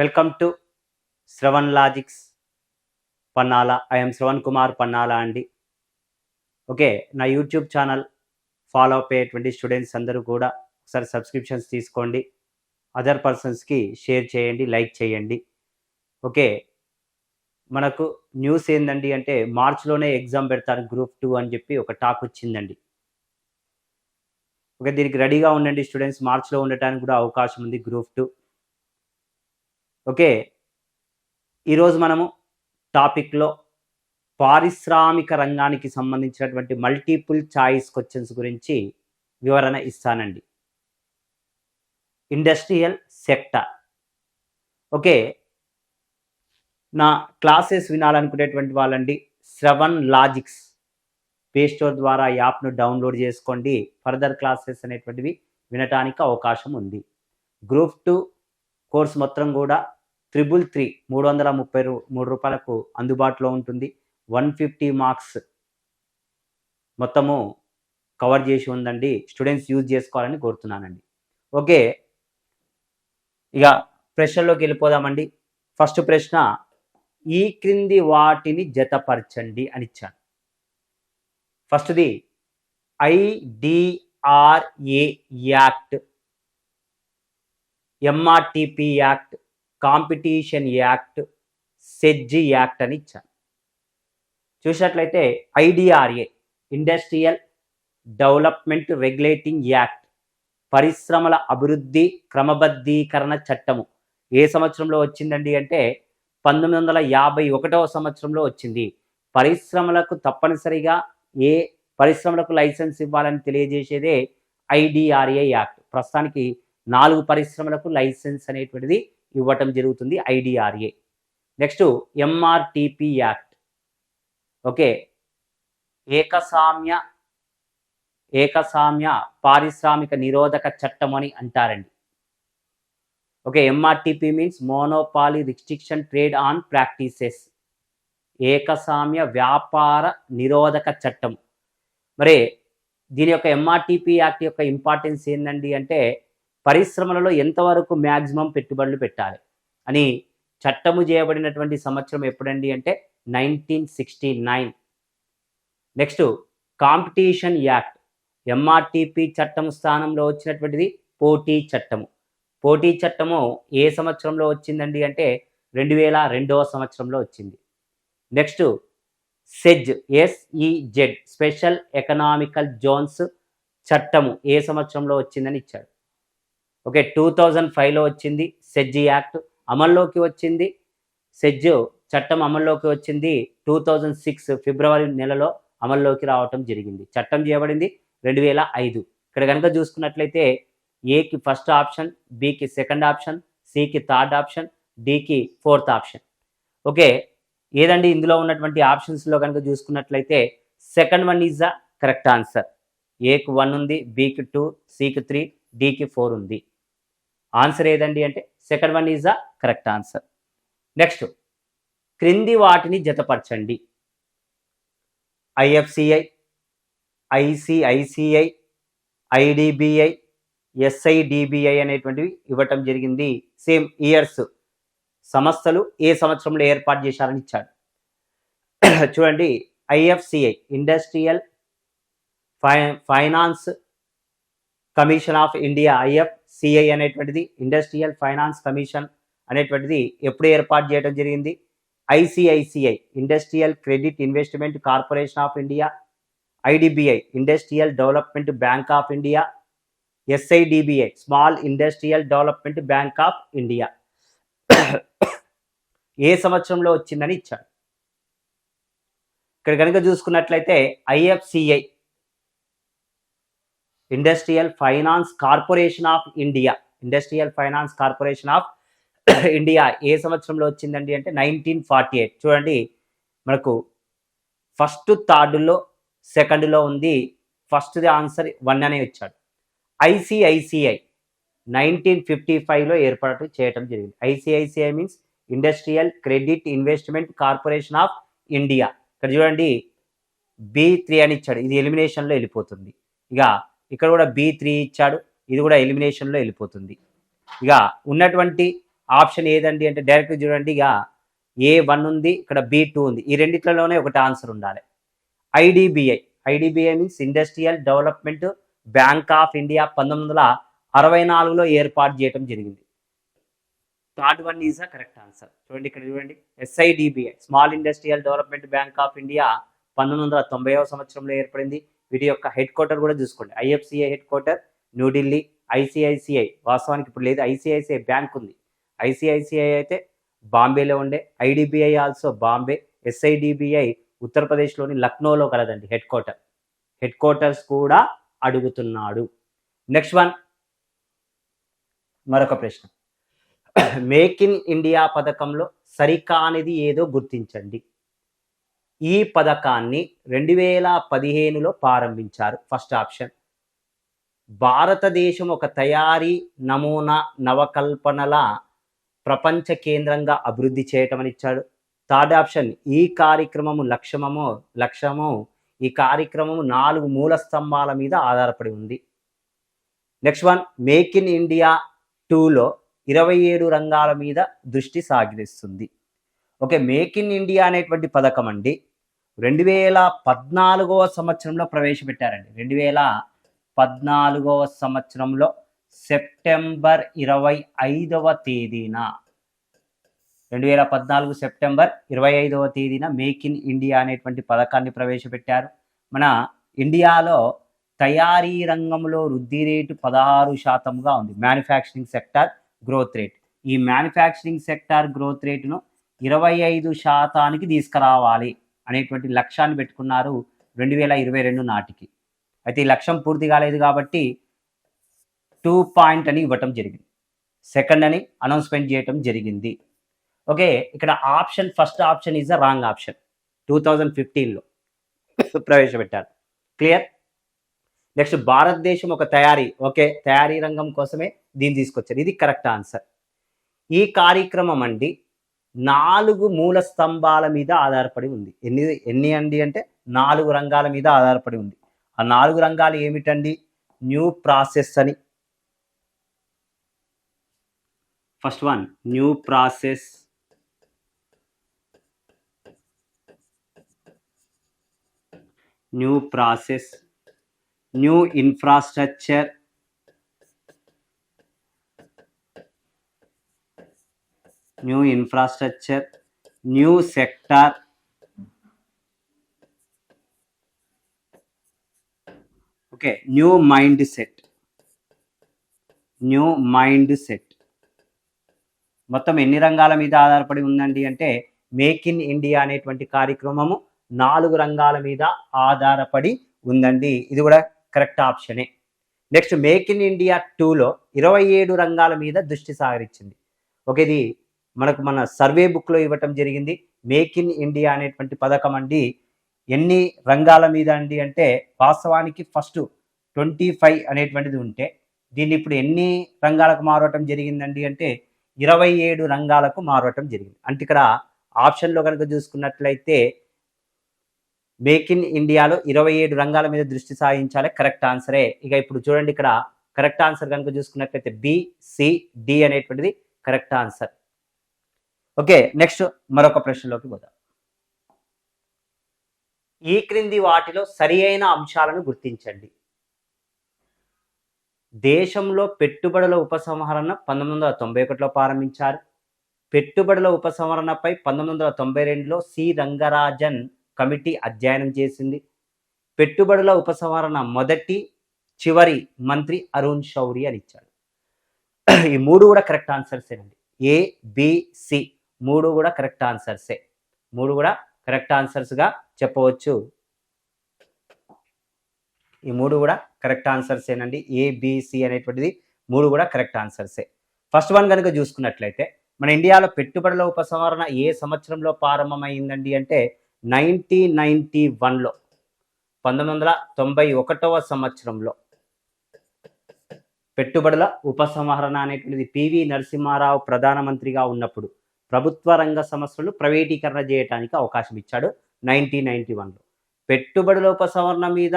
Welcome to Shravan Logics Pannala I'm Shravan Kumar Pannala అండి okay నా YouTube channel follow up అయ్యేటువంటి students అందరూ కూడా ఒకసారి సబ్స్క్రిప్షన్స్ తీసుకోండి. అదర్ పర్సన్స్కి షేర్ చేయండి లైక్ చేయండి. ఓకే మనకు న్యూస్ ఏందండి అంటే మార్చ్లోనే ఎగ్జామ్ పెడతారు గ్రూప్ టూ అని చెప్పి ఒక టాక్ వచ్చిందండి. ఓకే దీనికి రెడీగా ఉండండి స్టూడెంట్స్ మార్చ్లో ఉండటానికి కూడా అవకాశం ఉంది గ్రూప్ టూ ఓకే? ఈరోజు మనము టాపిక్లో పారిశ్రామిక రంగానికి సంబంధించినటువంటి మల్టిపుల్ చాయిస్ క్వశ్చన్స్ గురించి వివరణ ఇస్తానండి. Industrial sector. ఓకే? నా క్లాసెస్ వినాలనుకునేటువంటి వాళ్ళండి శ్రవణ్ లాజిక్స్. ప్లే స్టోర్ ద్వారా యాప్ను డౌన్లోడ్ చేసుకోండి. ఫర్దర్ క్లాసెస్ అనేటువంటివి వినటానికి అవకాశం ఉంది. గ్రూప్ టూ కోర్స్ మొత్తం కూడా త్రిబుల్ త్రీ మూడు వందల ముప్పై మూడు రూపాయలకు అందుబాటులో ఉంటుంది. వన్ ఫిఫ్టీ మార్క్స్ మొత్తము కవర్ చేసి ఉందండి. స్టూడెంట్స్ యూజ్ చేసుకోవాలని కోరుతున్నానండి. ఓకే. ఇక ప్రశ్నలోకి వెళ్ళిపోదామండి. ఫస్ట్ ప్రశ్న ఈ క్రింది వాటిని జతపరచండి అని ఇచ్చాను. ఫస్ట్ది IDRA act MRTP act competition act సెజ్జి act అని ఇచ్చాను చూసినట్లయితే IDRA industrial development regulating act పరిశ్రమల అభివృద్ధి క్రమబద్ధీకరణ చట్టము. ఏ సంవత్సరంలో వచ్చిందండి అంటే పంతొమ్మిది వందల యాభై ఒకటవ సంవత్సరంలో వచ్చింది. పరిశ్రమలకు తప్పనిసరిగా ఏ పరిశ్రమలకు లైసెన్స్ ఇవ్వాలని తెలియజేసేదే ఐడిఆర్ఏ యాక్ట్ ప్రస్తుతానికి నాలుగు పరిశ్రమలకు లైసెన్స్ అనేటువంటిది ఇవ్వటం జరుగుతుంది IDRA. Next MRTP act. Okay. ఏకసామ్య ఏకసామ్య పారిశ్రామిక నిరోధక చట్టం అని అంటారండి. Okay MRTP means monopoly restriction trade on practices. ఏకసామ్య వ్యాపార నిరోధక చట్టం. మరి దీని యొక్క ఎంఆర్టిపి యాక్ట్ యొక్క ఇంపార్టెన్స్ ఏంటండి అంటే పరిశ్రమలలో ఎంతవరకు మ్యాక్సిమం పెట్టుబడులు పెట్టాలి? అని చట్టము చేయబడినటువంటి సంవత్సరం ఎప్పుడండి అంటే nineteen sixty nine. Next competition act MRTP చట్టం స్థానంలో వచ్చినటువంటిది పోటీ చట్టము. పోటీ చట్టము ఏ సంవత్సరంలో వచ్చిందండి అంటే రెండు వేల రెండవ సంవత్సరంలో వచ్చింది. Next SEZ SEZ special economical zones చట్టము ఏ సంవత్సరంలో వచ్చిందని ఇచ్చాడు? ఓకే టూ థౌజండ్ ఫైవ్లో వచ్చింది సెజ్జి యాక్ట్ అమల్లోకి వచ్చింది. సెజ్ చట్టం అమల్లోకి వచ్చింది. టూ థౌజండ్ సిక్స్ ఫిబ్రవరి నెలలో అమల్లోకి రావటం జరిగింది. చట్టం చేయబడింది రెండు వేల ఐదు. ఇక్కడ కనుక చూసుకున్నట్లయితే ఏకి ఫస్ట్ ఆప్షన్ బికి సెకండ్ ఆప్షన్ సికి థర్డ్ ఆప్షన్ డికి ఫోర్త్ ఆప్షన్ ఓకే ఏదండి ఇందులో ఉన్నటువంటి ఆప్షన్స్లో కనుక చూసుకున్నట్లయితే second one is the correct answer ఏకి వన్ ఉంది బికి టూ సికి త్రీ డికి ఫోర్ ఉంది. ఆన్సర్ ఏదండి అంటే second one is the correct answer next క్రింది వాటిని జతపరచండి. ఐఎఫ్సిఐ ఐసిఐసిఐ ఐడిబిఐ ఎస్ఐడిబిఐ అనేటువంటివి ఇవ్వటం జరిగింది. సేమ్ ఇయర్స్ సంస్థలు ఏ సంవత్సరంలో ఏర్పాటు చేశారని ఇచ్చాడు. చూడండి IFCI industrial phi finance commission of India IF CI అనేటువంటిది ఇండస్ట్రియల్ ఫైనాన్స్ కమిషన్ అనేటువంటిది ఎప్పుడు ఏర్పాటు చేయడం జరిగింది? ICICI industrial credit investment corporation of India IDBI industrial development bank of India SIDBI small industrial development bank of India ఏ సంవత్సరంలో వచ్చిందని ఇచ్చాడు. ఇక్కడ కనుక చూసుకున్నట్లయితే IFCI industrial finance corporation of India industrial finance corporation of India ఏ సంవత్సరంలో వచ్చిందండి అంటే nineteen forty eight చూడండి మనకు ఫస్ట్ థర్డ్లో సెకండ్లో ఉంది. ఫస్ట్ది ఆన్సర్ వన్ అనే వచ్చాడు. ఐసిఐసిఐ నైన్టీన్ ఫిఫ్టీ ఫైవ్లో ఏర్పాటు చేయటం జరిగింది. ICICI means industrial credit investment corporation of India ఇక్కడ చూడండి బి త్రీ అని ఇచ్చాడు. ఇది ఎలిమినేషన్లో వెళ్ళిపోతుంది. ఇక ఇక్కడ కూడా బి త్రీ ఇచ్చాడు. ఇది కూడా ఎలిమినేషన్లో వెళ్ళిపోతుంది. ఇక ఉన్నటువంటి ఆప్షన్ ఏదండి అంటే డైరెక్ట్ చూడండి. ఇక ఏ వన్ ఉంది ఇక్కడ బి టూ ఉంది. ఈ రెండిట్లలోనే ఒకటి ఆన్సర్ ఉండాలి. IDBI IDBI means industrial development bank of India పంతొమ్మిది వందల అరవై నాలుగులో ఏర్పాటు చేయడం జరిగింది. Third one is a correct answer చూడండి ఇక్కడ చూడండి. SIDBI small industrial development bank of India పంతొమ్మిది వందల తొంభైవ సంవత్సరంలో ఏర్పడింది. వీటి యొక్క హెడ్ క్వార్టర్ కూడా చూసుకోండి. IFCI headquarter New Delhi ICICI. వాస్తవానికి ఇప్పుడు లేదు ఐసిఐసిఐ బ్యాంక్ ఉంది. ఐసిఐసిఐ అయితే బాంబేలో ఉండే ఐడిబిఐ ఆల్సో బాంబే ఎస్ఐడిబిఐ ఉత్తరప్రదేశ్లోని లక్నోలో కలదండి హెడ్ క్వార్టర్. హెడ్ క్వార్టర్స్ కూడా అడుగుతున్నాడు. Next one. మరొక ప్రశ్న. మేక్ ఇన్ ఇండియా పథకంలో సరికానిది ఏదో గుర్తించండి. ఈ పథకాన్ని రెండు వేల పదిహేనులో ప్రారంభించారు. First option. భారతదేశం ఒక తయారీ నమూనా నవకల్పనల ప్రపంచ కేంద్రంగా అభివృద్ధి చేయటం అని ఇచ్చాడు. Third option. ఈ కార్యక్రమము లక్ష్యమము లక్ష్యము ఈ కార్యక్రమము నాలుగు మూల స్తంభాల మీద ఆధారపడి ఉంది. Next one. Make in India టూలో ఇరవై ఏడు రంగాల మీద దృష్టి సాగిస్తుంది. ఓకే మేక్ ఇన్ ఇండియా అనేటువంటి పథకం అండి. రెండు వేల పద్నాలుగవ సంవత్సరంలో ప్రవేశపెట్టారండి. రెండు వేల పద్నాలుగవ సంవత్సరంలో సెప్టెంబర్ ఇరవై ఐదవ తేదీన. రెండు వేల పద్నాలుగు సెప్టెంబర్ ఇరవై ఐదవ తేదీన మేక్ ఇన్ ఇండియా అనేటువంటి పథకాన్ని ప్రవేశపెట్టారు. మన ఇండియాలో తయారీ రంగంలో వృద్ధి రేటు పదహారు శాతంగా ఉంది. Manufacturing sector growth rate. ఈ మ్యానుఫ్యాక్చరింగ్ సెక్టార్ గ్రోత్ రేటును ఇరవై ఐదు శాతానికి తీసుకురావాలి. అనేటువంటి లక్ష్యాన్ని పెట్టుకున్నారు రెండు వేల ఇరవై రెండు నాటికి. అయితే ఈ లక్ష్యం పూర్తి కాలేదు కాబట్టి టూ పాయింట్ అని ఇవ్వటం జరిగింది. సెకండ్ అని అనౌన్స్మెంట్ చేయటం జరిగింది. ఓకే ఇక్కడ option first option is the wrong option. Two thousand ఫిఫ్టీన్లో ప్రవేశపెట్టారు. క్లియర్? నెక్స్ట్ భారతదేశం ఒక తయారీ ఓకే తయారీ రంగం కోసమే దీన్ని తీసుకొచ్చారు. ఇది కరెక్ట్ ఆన్సర్. ఈ కార్యక్రమం అండి నాలుగు మూల స్తంభాల మీద ఆధారపడి ఉంది. ఎన్ని ఎన్ని అండి అంటే నాలుగు రంగాల మీద ఆధారపడి ఉంది. ఆ నాలుగు రంగాలు ఏమిటండి? న్యూ ప్రాసెస్ అని. First one new process. New process. New infrastructure. New infrastructure new sector. Okay new mindset. New mindset. మొత్తం ఎన్ని రంగాల మీద ఆధారపడి ఉందండి అంటే మేక్ ఇన్ ఇండియా అనేటువంటి కార్యక్రమము నాలుగు రంగాల మీద ఆధారపడి ఉందండి. ఇది కూడా కరెక్ట్ ఆప్షనే. నెక్స్ట్ మేక్ ఇన్ ఇండియా టూలో ఇరవై ఏడు రంగాల మీద దృష్టి సాగరించింది ఒక ఇది మనకు మన సర్వే బుక్లో ఇవ్వటం జరిగింది. మేక్ ఇన్ ఇండియా అనేటువంటి పథకం అండి. ఎన్ని రంగాల మీద అండి అంటే వాస్తవానికి ఫస్ట్ ట్వంటీ ఫైవ్ అనేటువంటిది ఉంటే దీన్ని ఇప్పుడు ఎన్ని రంగాలకు మారవటం జరిగిందండి అంటే ఇరవై ఏడు రంగాలకు మారవటం జరిగింది. అంటే ఇక్కడ ఆప్షన్లో కనుక చూసుకున్నట్లయితే మేక్ ఇన్ ఇండియాలో ఇరవై ఏడు రంగాల మీద దృష్టి సాధించాలి కరెక్ట్ ఆన్సరే. ఇక ఇప్పుడు చూడండి ఇక్కడ కరెక్ట్ ఆన్సర్ కనుక చూసుకున్నట్లయితే బి సి డి అనేటువంటిది కరెక్ట్ ఆన్సర్. ఓకే నెక్స్ట్ మరొక ప్రశ్నలోకి పోదాం. ఈ క్రింది వాటిలో సరి అయిన అంశాలను గుర్తించండి. దేశంలో పెట్టుబడుల ఉపసంహరణ పంతొమ్మిది వందల తొంభై ఒకటిలో ప్రారంభించారు. పెట్టుబడుల ఉపసంహరణపై పంతొమ్మిది వందల తొంభై రెండులో సి. రంగరాజన్ కమిటీ అధ్యయనం చేసింది. పెట్టుబడుల ఉపసంహరణ మొదటి చివరి మంత్రి అరుణ్ శౌరి అని ఇచ్చాడు. ఈ మూడు కూడా కరెక్ట్ ఆన్సర్స్ అండి ఏ బిసి మూడు కూడా కరెక్ట్ ఆన్సర్సే. మూడు కూడా కరెక్ట్ ఆన్సర్స్గా చెప్పవచ్చు. ఈ మూడు కూడా కరెక్ట్ ఆన్సర్సేనండి. ఏబిసి అనేటువంటిది మూడు కూడా కరెక్ట్ ఆన్సర్సే. ఫస్ట్ వన్ కనుక చూసుకున్నట్లయితే మన ఇండియాలో పెట్టుబడుల ఉపసంహరణ ఏ సంవత్సరంలో ప్రారంభమైందండి అంటే నైన్టీన్ నైన్టీ వన్లో పంతొమ్మిది వందల తొంభై ఒకటవ సంవత్సరంలో. పెట్టుబడుల ఉపసంహరణ అనేటువంటిది పివి నరసింహారావు ప్రధానమంత్రిగా ఉన్నప్పుడు ప్రభుత్వ రంగ సంస్థలు ప్రైవేటీకరణ చేయడానికి అవకాశం ఇచ్చాడు నైన్టీన్ నైన్టీ వన్లో పెట్టుబడుల ఉపసంహరణ మీద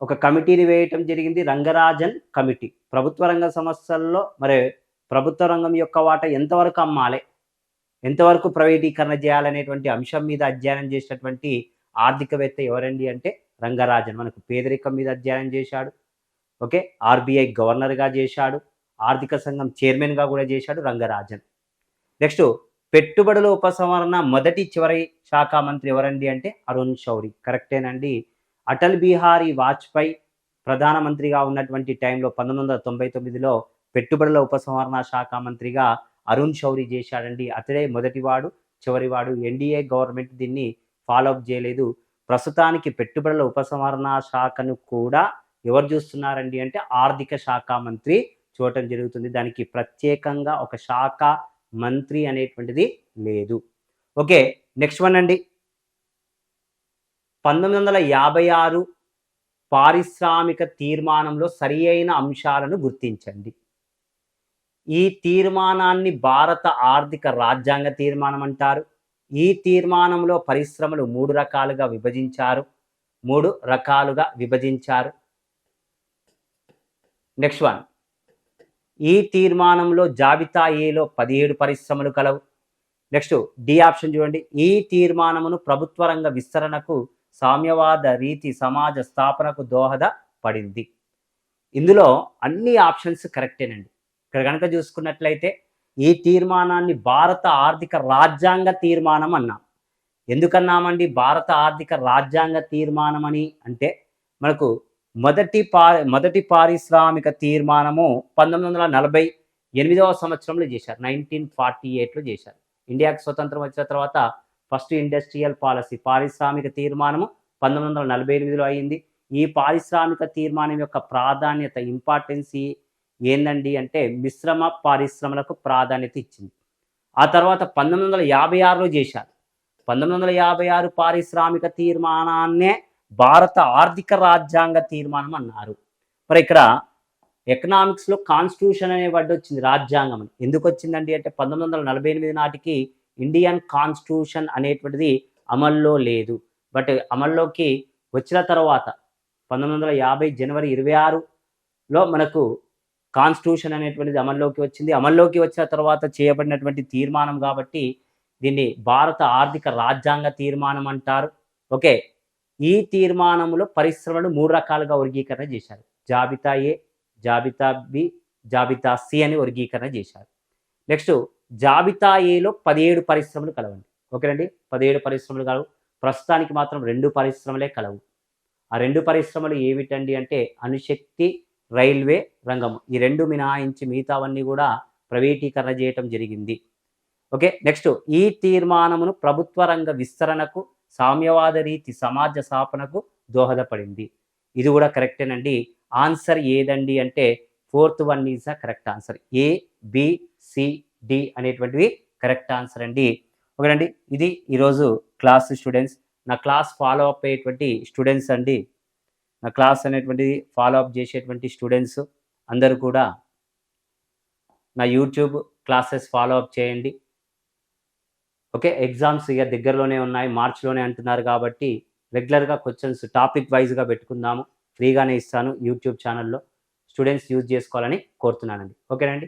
ఒక కమిటీని వేయటం జరిగింది రంగరాజన్ కమిటీ. ప్రభుత్వ రంగ సంస్థల్లో మరి ప్రభుత్వ రంగం యొక్క వాట ఎంతవరకు అమ్మాలి? ఎంతవరకు ప్రైవేటీకరణ చేయాలనేటువంటి అంశం మీద అధ్యయనం చేసినటువంటి ఆర్థికవేత్త ఎవరండి అంటే రంగరాజన్. మనకు పేదరికం మీద అధ్యయనం చేశాడు. ఓకే? ఆర్బీఐ గవర్నర్గా చేశాడు. ఆర్థిక సంఘం చైర్మన్గా కూడా చేశాడు రంగరాజన్. నెక్స్ట్ పెట్టుబడుల ఉపసంహరణ మొదటి చివరి శాఖ మంత్రి ఎవరండి అంటే అరుణ్ శౌరి. కరెక్టేనండి అటల్ బిహారీ వాజ్పేయి ప్రధానమంత్రిగా ఉన్నటువంటి టైంలో పంతొమ్మిది వందల తొంభై తొమ్మిదిలో పెట్టుబడుల ఉపసంహరణ శాఖ మంత్రిగా అరుణ్ శౌరి చేశాడండి. అతడే మొదటివాడు చివరివాడు. ఎన్డీఏ గవర్నమెంట్ దీన్ని ఫాలో అప్ చేయలేదు. ప్రస్తుతానికి పెట్టుబడుల ఉపసంహరణ శాఖను కూడా ఎవరు చూస్తున్నారండి అంటే ఆర్థిక శాఖ మంత్రి చూడటం జరుగుతుంది. దానికి ప్రత్యేకంగా ఒక శాఖ మంత్రి అనేటువంటిది లేదు. ఓకే నెక్స్ట్ వన్ అండి. పంతొమ్మిది వందల యాభై ఆరు పారిశ్రామిక తీర్మానంలో సరి అయిన అంశాలను గుర్తించండి. ఈ తీర్మానాన్ని భారత ఆర్థిక రాజ్యాంగ తీర్మానం అంటారు. ఈ తీర్మానంలో పరిశ్రమలు మూడు రకాలుగా విభజించారు. మూడు రకాలుగా విభజించారు. Next one. ఈ తీర్మానంలో జాబితా ఏలో పదిహేడు పరిశ్రమలు కలవు. నెక్స్ట్ డి ఆప్షన్ చూడండి. ఈ తీర్మానమును ప్రభుత్వ రంగ విస్తరణకు సామ్యవాద రీతి సమాజ స్థాపనకు దోహద పడింది. ఇందులో అన్ని ఆప్షన్స్ కరెక్టేనండి. ఇక్కడ కనుక చూసుకున్నట్లయితే ఈ తీర్మానాన్ని భారత ఆర్థిక రాజ్యాంగ తీర్మానం అన్నాం. ఎందుకన్నామండి? భారత ఆర్థిక రాజ్యాంగ తీర్మానం అని అంటే మనకు మొదటి పా మొదటి పారిశ్రామిక తీర్మానము పంతొమ్మిది వందల నలభై ఎనిమిదవ సంవత్సరంలో చేశారు. నైన్టీన్ ఫార్టీ ఎయిట్లో చేశారు. ఇండియాకి స్వతంత్రం వచ్చిన తర్వాత ఫస్ట్ ఇండస్ట్రియల్ పాలసీ పారిశ్రామిక తీర్మానము పంతొమ్మిది వందల నలభై ఎనిమిదిలో అయింది. ఈ పారిశ్రామిక తీర్మానం యొక్క ప్రాధాన్యత ఇంపార్టెన్సీ ఏందండి అంటే మిశ్రమ పారిశ్రమలకు ప్రాధాన్యత ఇచ్చింది. ఆ తర్వాత పంతొమ్మిది వందల యాభై ఆరులో చేశారు. పంతొమ్మిది వందల యాభై ఆరు పారిశ్రామిక తీర్మానాన్నే భారత ఆర్థిక రాజ్యాంగ తీర్మానం అన్నారు. మరి ఇక్కడ ఎకనామిక్స్లో కాన్స్టిట్యూషన్ అనే వర్డ్ వచ్చింది రాజ్యాంగం అని. ఎందుకు వచ్చిందండి అంటే పంతొమ్మిది వందల నలభై ఎనిమిది నాటికి ఇండియన్ కాన్స్టిట్యూషన్ అనేటువంటిది అమల్లో లేదు. బట్ అమల్లోకి వచ్చిన తర్వాత పంతొమ్మిది వందల యాభై జనవరి ఇరవై ఆరులో మనకు కాన్స్టిట్యూషన్ అనేటువంటిది అమల్లోకి వచ్చింది. అమల్లోకి వచ్చిన తర్వాత చేయబడినటువంటి తీర్మానం కాబట్టి దీన్ని భారత ఆర్థిక రాజ్యాంగ తీర్మానం అంటారు. ఓకే ఈ తీర్మానంలో పరిశ్రమలు మూడు రకాలుగా వర్గీకరణ చేశారు. జాబితా ఏ జాబితా బి జాబితా సి అని వర్గీకరణ చేశారు. నెక్స్ట్ జాబితా ఏలో పదిహేడు పరిశ్రమలు కలవండి. ఓకేనండి? పదిహేడు పరిశ్రమలు కలవు. ప్రస్తుతానికి మాత్రం రెండు పరిశ్రమలే కలవు. ఆ రెండు పరిశ్రమలు ఏమిటండి అంటే అణుశక్తి రైల్వే రంగం ఈ రెండు మినహాయించి మిగతావన్నీ కూడా ప్రైవేటీకరణ చేయటం జరిగింది. ఓకే? నెక్స్ట్ ఈ తీర్మానమును ప్రభుత్వ రంగ విస్తరణకు సామ్యవాద రీతి సమాజ స్థాపనకు దోహదపడింది. ఇది కూడా కరెక్టేనండి ఆన్సర్ ఏదండి అంటే fourth one is the correct answer A B C D అనేటువంటివి కరెక్ట్ ఆన్సర్ అండి. ఓకేనండి. ఇది ఈరోజు క్లాస్ స్టూడెంట్స్ నా క్లాస్ ఫాలో అప్ అయ్యేటువంటి స్టూడెంట్స్ అండి. నా క్లాస్ అనేటువంటిది ఫాలో అప్ చేసేటువంటి స్టూడెంట్స్ అందరూ కూడా నా యూట్యూబ్ క్లాసెస్ ఫాలో అప్ చేయండి. ఓకే ఎగ్జామ్స్ ఇక దగ్గరలోనే ఉన్నాయి మార్చిలోనే అంటున్నారు కాబట్టి రెగ్యులర్గా క్వశ్చన్స్ టాపిక్ వైజ్గా పెట్టుకుందాము. ఫ్రీగానే ఇస్తాను యూట్యూబ్ ఛానల్లో. స్టూడెంట్స్ యూజ్ చేసుకోవాలని కోరుతున్నానండి. ఓకేనండి